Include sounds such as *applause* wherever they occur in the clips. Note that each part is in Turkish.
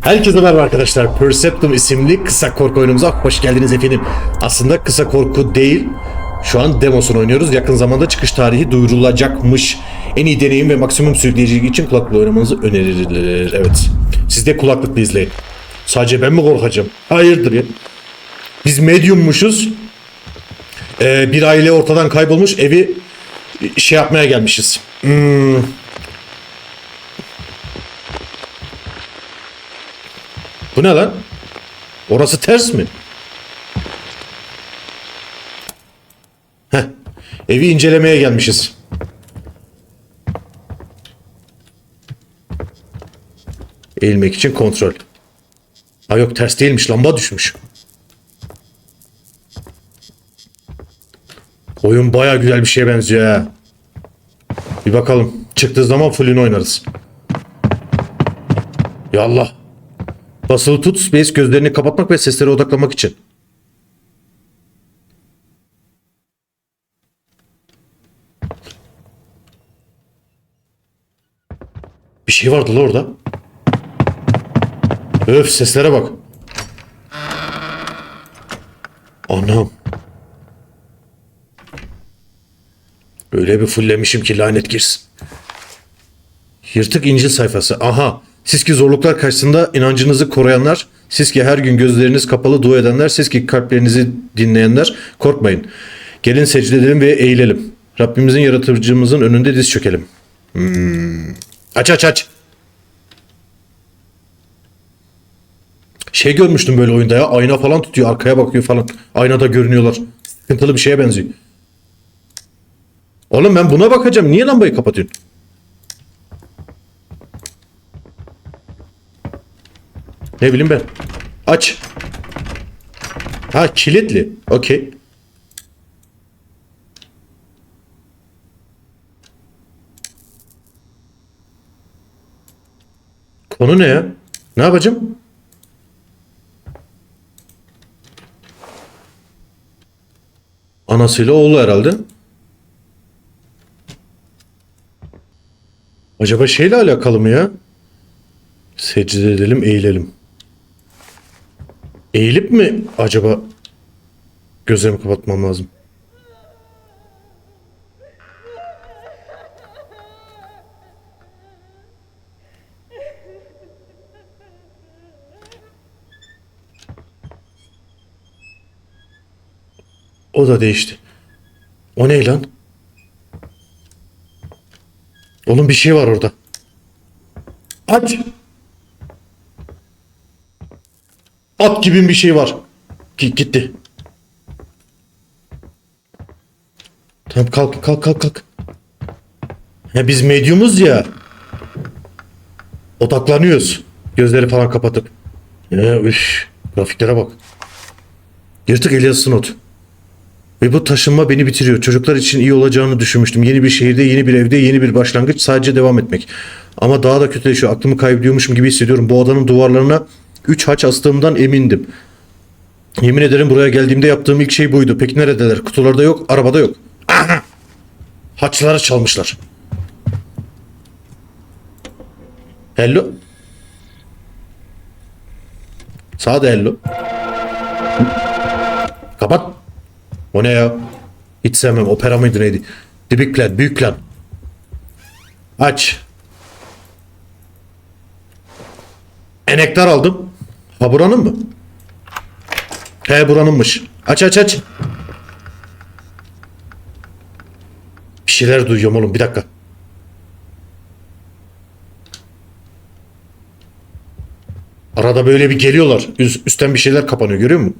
Herkese merhaba arkadaşlar. Perceptum isimli kısa korku oyunumuza hoş geldiniz efendim. Aslında kısa korku değil. Şu an demosunu oynuyoruz. Yakın zamanda çıkış tarihi duyurulacakmış. En iyi deneyim ve maksimum sürükleyicilik için kulaklıkla oynamanızı önerilir. Evet. Siz de kulaklıkla izleyin. Sadece ben mi korkacağım? Hayırdır ya. Biz medyummuşuz. Ee, bir aile ortadan kaybolmuş. Evi şey yapmaya gelmişiz. Hmm, Bu ne lan? Orası ters mi? Heh. Evi incelemeye gelmişiz. Eğilmek için kontrol. Ha yok ters değilmiş lamba düşmüş. Oyun baya güzel bir şeye benziyor ha. Bir bakalım. Çıktığı zaman full'ünü oynarız. Ya Allah. Basılı tut space gözlerini kapatmak ve seslere odaklamak için. Bir şey vardı la orada. Öf seslere bak. Anam. Öyle bir fullemişim ki lanet girsin. Yırtık İncil sayfası. Aha. Siz ki zorluklar karşısında inancınızı koruyanlar, siz ki her gün gözleriniz kapalı dua edenler, siz ki kalplerinizi dinleyenler korkmayın. Gelin secde edelim ve eğilelim. Rabbimizin yaratıcımızın önünde diz çökelim. Hmm. Aç aç aç. Şey görmüştüm böyle oyunda ya. Ayna falan tutuyor. Arkaya bakıyor falan. Aynada görünüyorlar. Sıkıntılı bir şeye benziyor. Oğlum ben buna bakacağım. Niye lambayı kapatıyorsun? Ne bileyim ben. Aç. Ha kilitli. Okey. Konu ne ya? Ne yapacağım? Anasıyla oğlu herhalde. Acaba şeyle alakalı mı ya? Secde edelim, eğilelim. Eğilip mi acaba gözlerimi kapatmam lazım? O da değişti. O ne lan? Oğlum bir şey var orada. Aç. At gibi bir şey var. Gi- gitti. Tamam kalk kalk kalk kalk. Ya biz medyumuz ya. Odaklanıyoruz. Gözleri falan kapatıp. Ya üf. Grafiklere bak. Yırtık Elias Not. Ve bu taşınma beni bitiriyor. Çocuklar için iyi olacağını düşünmüştüm. Yeni bir şehirde, yeni bir evde, yeni bir başlangıç. Sadece devam etmek. Ama daha da kötüleşiyor. Aklımı kaybediyormuşum gibi hissediyorum. Bu odanın duvarlarına 3 haç astığımdan emindim. Yemin ederim buraya geldiğimde yaptığım ilk şey buydu. Peki neredeler? Kutularda yok, arabada yok. Aha! *clears throat* Haçları çalmışlar. Hello. Sağda hello. Kapat. O ne ya? Hiç sevmem. Opera mıydı neydi? The Big Plan. Büyük plan. Aç. Enektar aldım. Ha buranın mı? He buranınmış. Aç aç aç. Bir şeyler duyuyorum oğlum. Bir dakika. Arada böyle bir geliyorlar. Üst, üstten bir şeyler kapanıyor. Görüyor musun?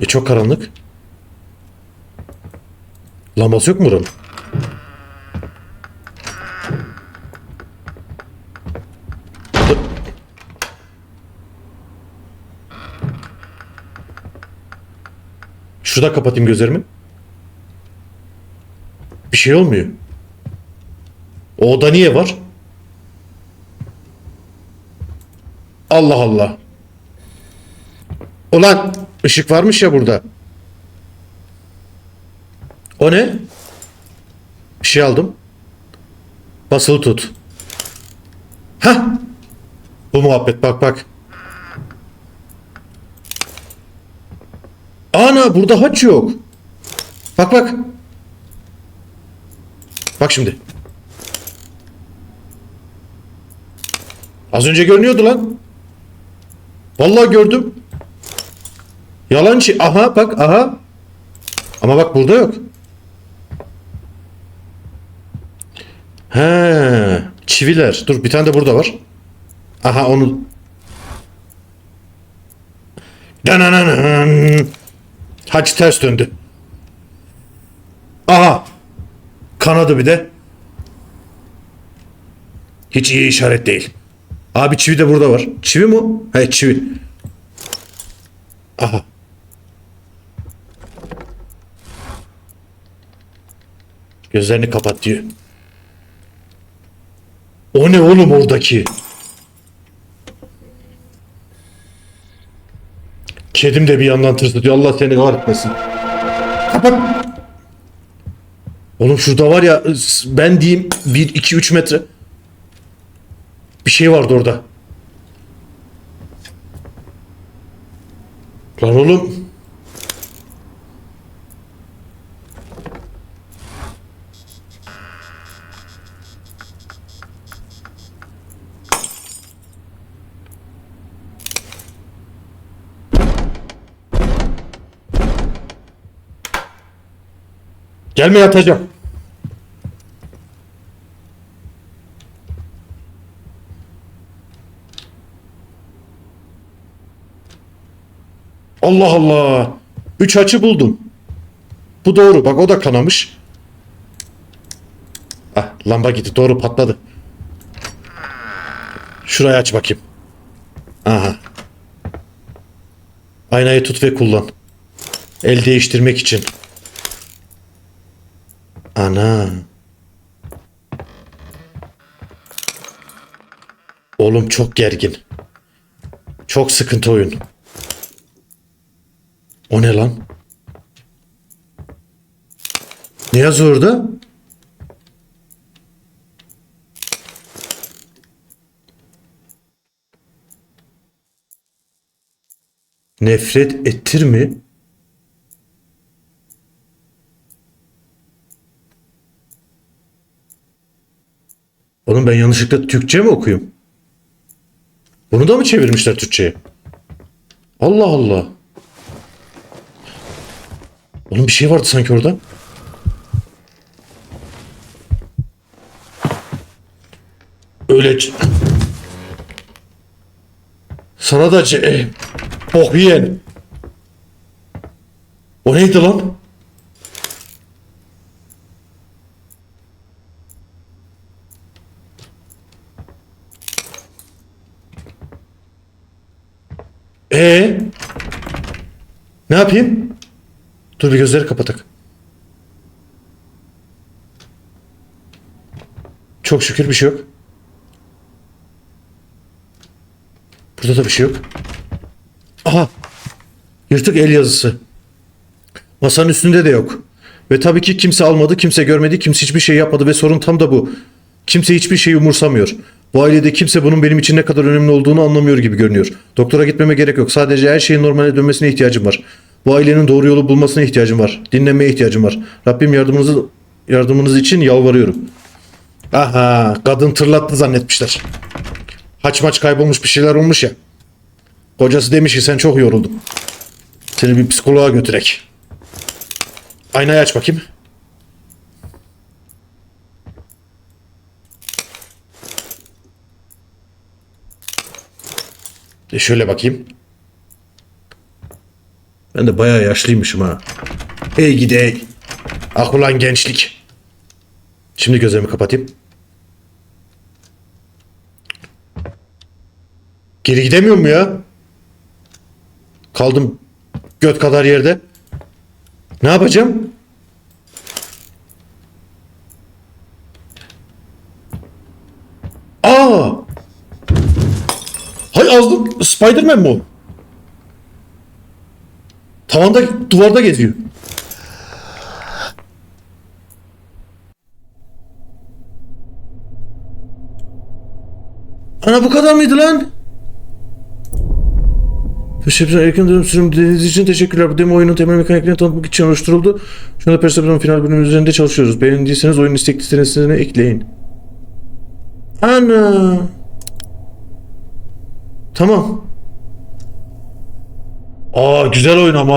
E çok karanlık. Lambası yok mu buranın? Şurada kapatayım gözlerimi. Bir şey olmuyor. O oda niye var? Allah Allah. Ulan ışık varmış ya burada. O ne? Bir şey aldım. Basılı tut. Hah. Bu muhabbet bak bak. Ana burada haç yok. Bak bak. Bak şimdi. Az önce görünüyordu lan. Vallahi gördüm. Yalancı. Aha bak aha. Ama bak burada yok. He, çiviler. Dur bir tane de burada var. Aha onu. Danananan. Haç ters döndü. Aha. Kanadı bir de. Hiç iyi işaret değil. Abi çivi de burada var. Çivi mi? He çivi. Aha. Gözlerini kapat diyor. O ne oğlum oradaki? Kedim de bir yandan tırsıtıyor. Allah seni kahretmesin. Kapat. Oğlum şurada var ya ben diyeyim 1 2 3 metre. Bir şey vardı orada. Lan oğlum. Gelme yatacağım. Allah Allah. Üç açı buldum. Bu doğru. Bak o da kanamış. Ah lamba gitti. Doğru patladı. Şurayı aç bakayım. Aha. Aynayı tut ve kullan. El değiştirmek için. Ana. Oğlum çok gergin. Çok sıkıntı oyun. O ne lan? Ne yazıyor orada? Nefret ettir mi? Oğlum ben yanlışlıkla Türkçe mi okuyayım? Bunu da mı çevirmişler Türkçe'ye? Allah Allah. Oğlum bir şey vardı sanki orada. Öyle... Sana da ce... Bok yiyen. O neydi lan? Ee? Ne yapayım? Dur bir gözleri kapatak. Çok şükür bir şey yok. Burada da bir şey yok. Aha. Yırtık el yazısı. Masanın üstünde de yok. Ve tabii ki kimse almadı, kimse görmedi, kimse hiçbir şey yapmadı ve sorun tam da bu. Kimse hiçbir şeyi umursamıyor. Bu ailede kimse bunun benim için ne kadar önemli olduğunu anlamıyor gibi görünüyor. Doktora gitmeme gerek yok. Sadece her şeyin normale dönmesine ihtiyacım var. Bu ailenin doğru yolu bulmasına ihtiyacım var. Dinlemeye ihtiyacım var. Rabbim yardımınızı yardımınız için yalvarıyorum. Aha, kadın tırlattı zannetmişler. Haç maç kaybolmuş bir şeyler olmuş ya. Kocası demiş ki sen çok yoruldun. Seni bir psikoloğa götürek. Aynayı aç bakayım. E şöyle bakayım. Ben de bayağı yaşlıymışım ha. Hey gidi hey. Ah ulan gençlik. Şimdi gözlerimi kapatayım. Geri gidemiyor mu ya? Kaldım göt kadar yerde. Ne yapacağım? Aa! Azlık Spiderman mi o? Tavanda duvarda geziyor. Ana bu kadar mıydı lan? Perception erken dönem sürüm dinlediğiniz için teşekkürler. Bu demo oyunun temel mekaniklerini tanıtmak için oluşturuldu. Şu anda Perception final bölümü üzerinde çalışıyoruz. Beğendiyseniz oyun istek listesine ekleyin. Ana. Tamam. Aa güzel oyun ama.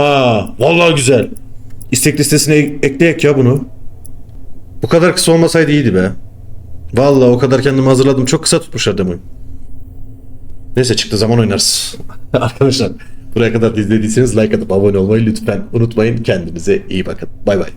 Vallahi güzel. İstek listesine ek- ekleyek ya bunu. Bu kadar kısa olmasaydı iyiydi be. Vallahi o kadar kendimi hazırladım. Çok kısa tutmuşlar demoyu. Neyse çıktığı zaman oynarız. *laughs* Arkadaşlar buraya kadar izlediyseniz like atıp abone olmayı lütfen unutmayın. Kendinize iyi bakın. Bay bay.